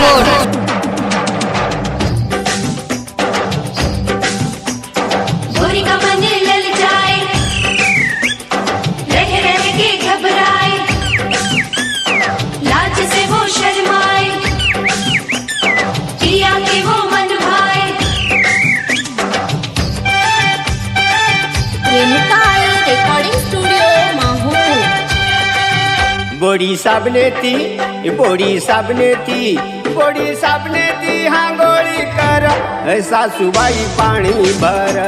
संगीतकार संदीप बोडी साबनेती बोडी साबनेती बोडी साबनेती हांगोळी कर सासूबाई पाणी भर।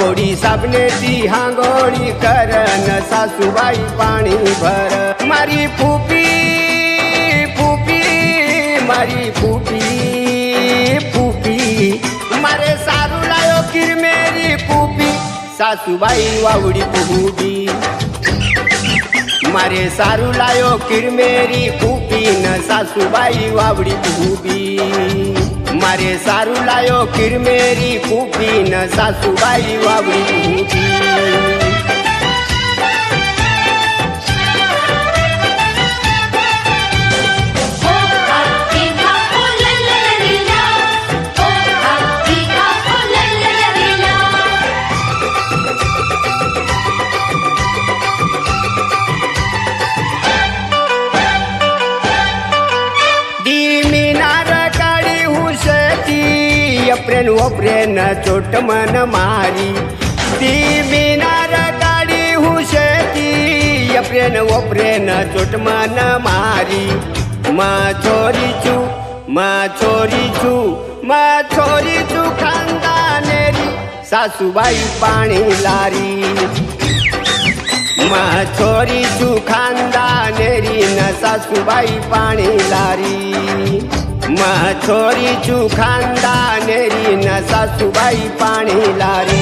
बोडी साबनेती हांगोळी कर, न सासूबाई पाणी भर। मारी फुपी फुपी मारी फुपी फुपी मारे सारू लायो किरमेरी फुपी सासूबाई वावडी फुगुडी मारे सारू लायो किरमेरी खूपी न सासूबाई वावडी उभी. मारे सारू लायो किरमेरी खूपी न सासूबाई वावडी उभी. हुसती अप्रेन ओप्रेन चोट मन मारी दी मिनार काळी हुसती अप्रेन ओप्रेन चोट मन मारी मा छोरी चू मा छोरी चू मा छोरी चू खानदानेरी सासूबाई पाणी लारी मा छोरी चू खानदानेरी न सासूबाई पाणी लारी मा छोरी चू खानदानेरी न सासूबाई पाणी लारी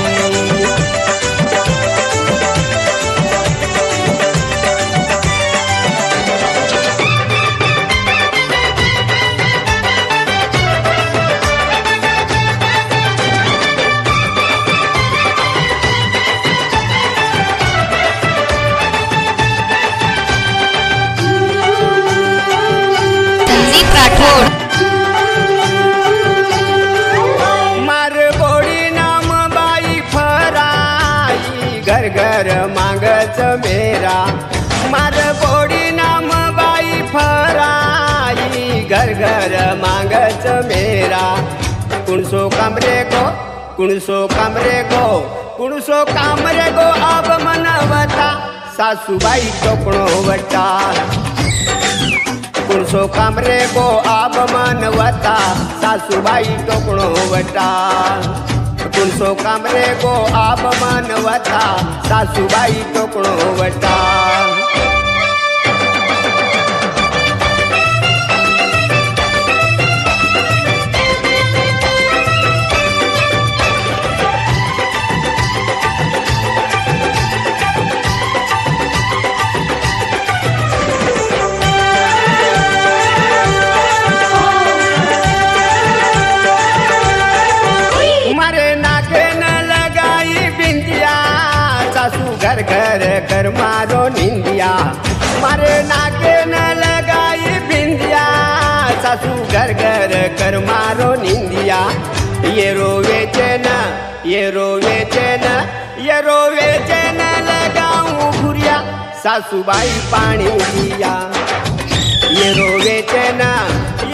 मागच मेरा। मार बोडी नाम बाई फराई घर घर मागच मेरा। कुणसो कमरे गो कुणसो कमरे गो कुणसो कामरे गो अब मनवता सासूबाई टोकणो वटा। कुणसो कामरे गो आब मानवता सासूबाई टोकणो वटा। कुणसो कामरे गो आप मानवता सासूबाई टोकणो वटा घर कर मारो निंदिया। मारे नाके न लगाई बिंदिया। सासू घर घर कर मारो निंदिया। ये रोवे चैन ये रोवे चैन ये रोवे चेन लगाऊं घुरिया सासूबाई पाणी दिया ये रोवे चैन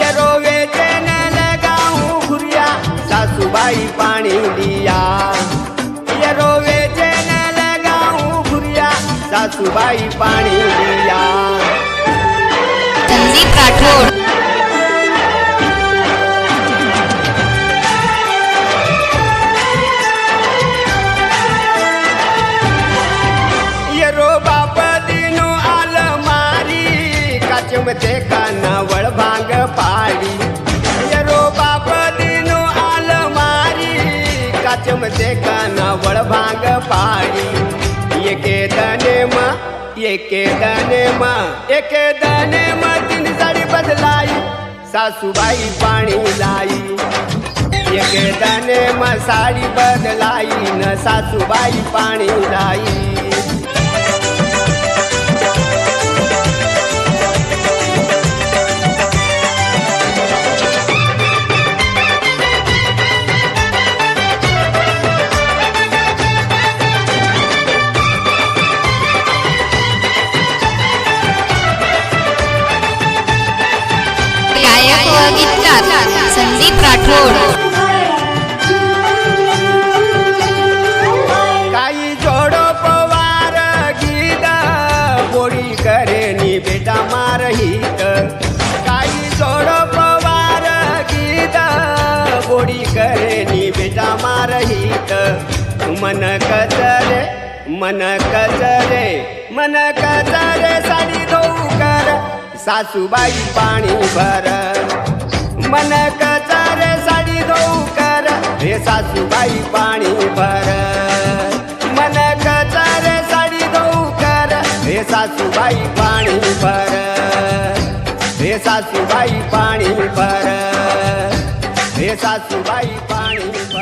ये रोवे चेन लगाऊं घुरिया सासूबाई पाणी दिया सासूबाई पाणी दिया संदीप राठोड. ते कानावळ भांग पाडी ये रो बाप दिनो अलमारी काचम ते कानावळ भांग पाडी एके दने मा एके दने मा एके दने मा तीन साडी बदलाई सासूबाई पाणी लाई एके दने मा साडी बदलाई न सासूबाई पाणी लाई संदीप राठोड काही जोडो पवार गीत बोडी करे नि बेटा मारहित काही जोडो पवार गीत बोडी करे नि बेटा मारहित मन कचरे मन कचरे मन कचरे साडी धोऊ कर. सासूबाई पाणी भर. मन कचारे साडी धोऊ कर. हे सासूबाई पाणी भर. मन कचारे साडी धोऊ कर. हे सासूबाई पाणी भर. हे सासूबाई पाणी भर. हे सासूबाई पाणी भर.